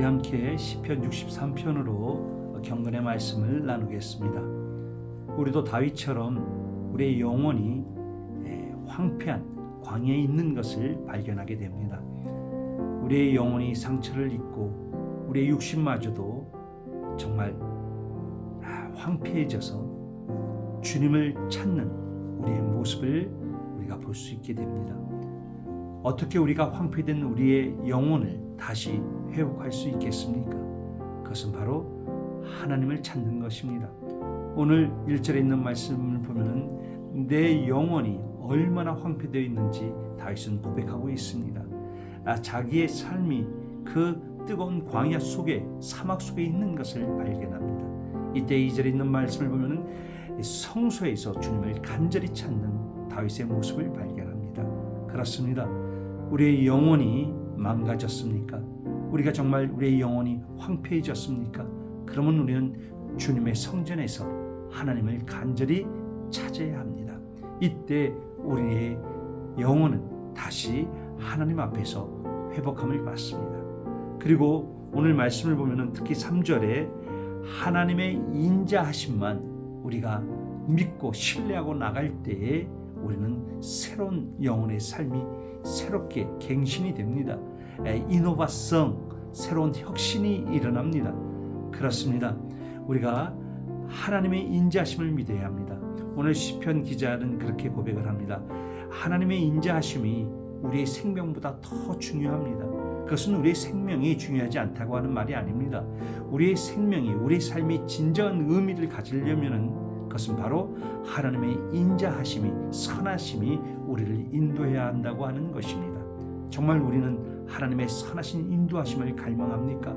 우리 함께 시편 63편으로 경건의 말씀을 나누겠습니다. 우리도 다윗처럼 우리의 영혼이 에, 황폐한 광야에 있는 것을 발견하게 됩니다. 우리의 영혼이 상처를 입고 우리의 육신마저도 정말 아, 황폐해져서 주님을 찾는 우리의 모습을 우리가 볼 수 있게 됩니다. 어떻게 우리가 황폐된 우리의 영혼을 다시 회복할 수 있겠습니까? 그것은 바로 하나님을 찾는 것입니다. 오늘 1절에 있는 말씀을 보면은 내 영혼이 얼마나 황폐되어 있는지 다윗은 고백하고 있습니다. 아, 자기의 삶이 그 뜨거운 광야 속에 사막 속에 있는 것을 발견합니다. 이때 2절에 있는 말씀을 보면은 성소에서 주님을 간절히 찾는 다윗의 모습을 발견합니다. 그렇습니다. 우리의 영혼이 망가졌습니까? 우리가 정말 우리의 영혼이 황폐해졌습니까? 그러면 우리는 주님의 성전에서 하나님을 간절히 찾아야 합니다. 이때 우리의 영혼은 다시 하나님 앞에서 회복함을 받습니다. 그리고 오늘 말씀을 보면 특히 3절에 하나님의 인자하심만 우리가 믿고 신뢰하고 나갈 때에 우리는 새로운 영혼의 삶이 새롭게 갱신이 됩니다. 이노바성, 새로운 혁신이 일어납니다. 그렇습니다. 우리가 하나님의 인자하심을 믿어야 합니다. 오늘 시편 기자는 그렇게 고백을 합니다. 하나님의 인자하심이 우리의 생명보다 더 중요합니다. 그것은 우리의 생명이 중요하지 않다고 하는 말이 아닙니다. 우리의 생명이 우리의 삶이 진정한 의미를 가지려면은 그것은 바로 하나님의 인자하심이 선하심이 우리를 인도해야 한다고 하는 것입니다. 정말 우리는 하나님의 선하신 인도하심을 갈망합니까?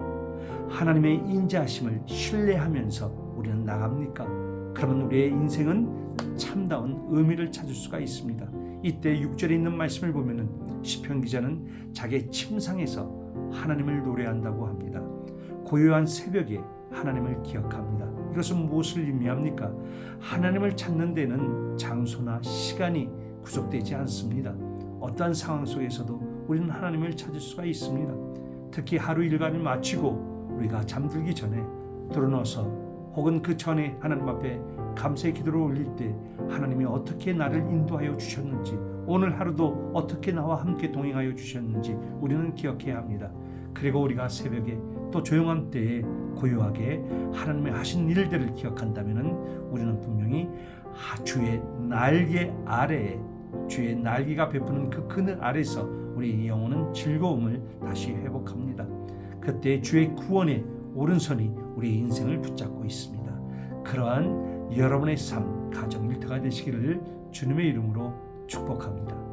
하나님의 인자하심을 신뢰하면서 우리는 나갑니까? 그러면 우리의 인생은 참다운 의미를 찾을 수가 있습니다. 이때 6절에 있는 말씀을 보면은 시편 기자는 자기의 침상에서 하나님을 노래한다고 합니다. 고요한 새벽에 하나님을 기억합니다. 이것은 무엇을 의미합니까? 하나님을 찾는 데는 장소나 시간이 구속되지 않습니다. 어떠한 상황 속에서도 우리는 하나님을 찾을 수가 있습니다. 특히 하루 일과를 마치고 우리가 잠들기 전에 드러눠서 혹은 그 전에 하나님 앞에 감사의 기도를 올릴 때 하나님이 어떻게 나를 인도하여 주셨는지 오늘 하루도 어떻게 나와 함께 동행하여 주셨는지 우리는 기억해야 합니다. 그리고 우리가 새벽에 또 조용한 때에 고요하게 하나님의 하신 일들을 기억한다면 우리는 분명히 주의 날개 아래에 주의 날개가 베푸는 그 그늘 아래서 우리 영혼은 즐거움을 다시 회복합니다. 그때 주의 구원의 오른손이 우리 인생을 붙잡고 있습니다. 그러한 여러분의 삶, 가정 일터가 되시기를 주님의 이름으로 축복합니다.